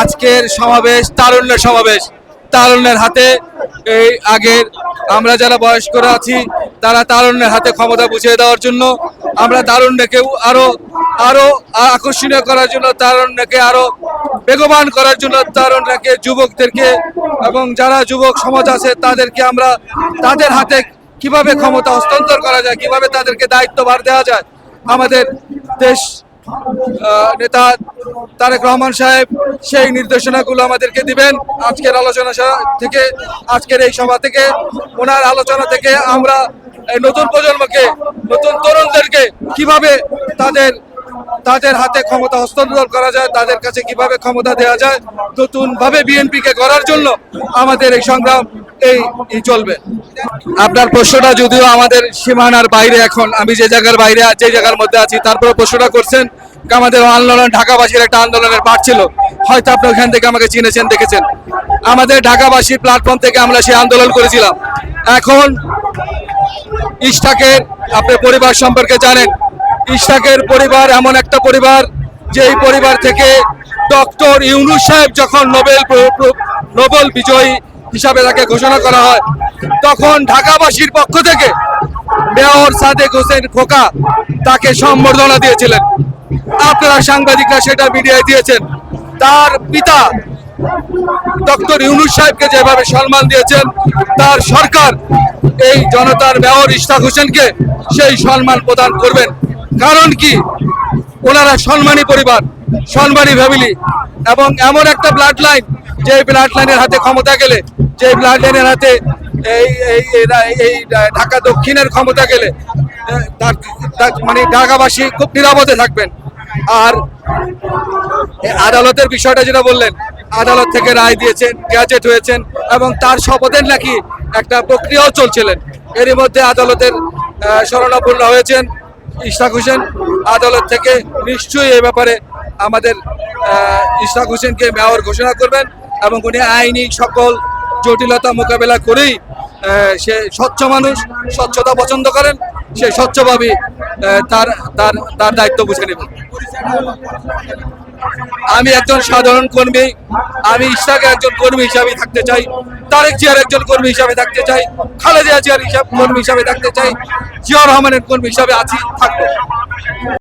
আজকের সমাবেশ, তারুণ্যের সমাবেশ। তারুণ্যের হাতে এই আগের আমরা যারা বয়স্করা আছি, তারা তারুণ্যের হাতে ক্ষমতা বুঝিয়ে দেওয়ার জন্য আমরা তারুণ্যকেও আরও আরও আকর্ষণীয় করার জন্য, তারুণ্যকে আরও বেগবান করার জন্য তারুণ্যকে যুবকদেরকে এবং যারা যুবক সমাজ আছে, তাদেরকে আমরা তাদের হাতে কীভাবে ক্ষমতা হস্তান্তর করা যায়, কীভাবে তাদেরকে দায়িত্বভার দেওয়া যায়, আমাদের দেশ নেতা তারেক রহমান সাহেব, সেই নির্দেশনাগুলো আমাদেরকে দিবেন। আজকের আলোচনা থেকে, আজকের এই সভা থেকে, ওনার আলোচনা থেকে আমরা নতুন প্রজন্মকে, নতুন তরুণদেরকে কীভাবে তাদের তাদের হাতে ক্ষমতা হস্তান্তর করা যায়, তাদের কাছে কীভাবে ক্ষমতা দেওয়া যায় নতুন ভাবে বিএনপিকে করার জন্য আমাদের এই সংগ্রাম এই চলবে। আপনার প্রশ্নটা যদিও আমাদের সীমানার বাইরে এখন, আমি যে জায়গার বাইরে, যে জায়গার মধ্যে আছি তারপরে প্রশ্নটা করছেন। আমাদের আন্দোলন ঢাকাবাসীর একটা আন্দোলনের পাঠ ছিল। হয়তো আপনি ওখান থেকে আমাকে চিনেছেন, দেখেছেন। আমাদের ঢাকাবাসী প্ল্যাটফর্ম থেকে আমরা সেই আন্দোলন করেছিলাম। এখন ইশতাকের, আপনি পরিবার সম্পর্কে জানেন, ইশতাকের পরিবার এমন একটা পরিবার, যেই পরিবার থেকে ডক্টর ইউনুস সাহেব যখন নোবেল নোবেল বিজয়ী হিসাবে তাকে ঘোষণা করা হয়। তখন ঢাকাবাসীর পক্ষ থেকে মেয়র সাদেক হোসেন খোকা তাকে সম্বর্ধনা দিয়েছিলেন। আপনারা সাংবাদিকরা সেটা মিডিয়ায় দিয়েছেন। তার পিতা ডক্টর ইউনুস সাহেবকে যেভাবে সম্মান দিয়েছেন, তার সরকার এই জনতার মেয়র ইশতাক হোসেনকে সেই সম্মান প্রদান করবেন। কারণ কি? ওনারা সম্মানী পরিবার, সম্মানী ফ্যামিলি এবং এমন একটা ব্লাড লাইন যে ব্লাড লাইনের হাতে ক্ষমতা গেলে যে ব্লাড লাইনের হাতে এই এই এই- ঢাকা দক্ষিণের ক্ষমতা গেলে মানে ঢাকাবাসী খুব নিরাপদে থাকবেন। আর আদালতের বিষয়টা যেটা বললেন আদালত থেকে রায় দিয়েছেন গ্যাজেট হয়েছেন এবং তার শপথের নাকি একটা প্রক্রিয়াও চলছিলেন। এরই মধ্যে আদালতের আহ, শরণাপন্ন হয়েছেন ইশরাক হোসেন। আদালত থেকে নিশ্চয়ই এ ব্যাপারে আমাদের আহ, ইশরাক হোসেনকে মেয়র ঘোষণা করবেন। এবং উনি আইনি সকল জটিলতা মোকাবেলা করেই সে স্বচ্ছ মানুষ, স্বচ্ছতা পছন্দ করেন, সে স্বচ্ছভাবে তার তার তার দায়িত্ব বুঝে নেবেন। আমি একজন সাধারণ কর্মী, আমি ইশাকে একজন কর্মী হিসাবে থাকতে চাই, তারেক জিয়ার একজন কর্মী হিসাবে থাকতে চাই, খালেদা জিয়ার হিসাব কর্মী হিসাবে থাকতে চাই জিয়া রহমানের কর্মী হিসাবে আছি, থাকব।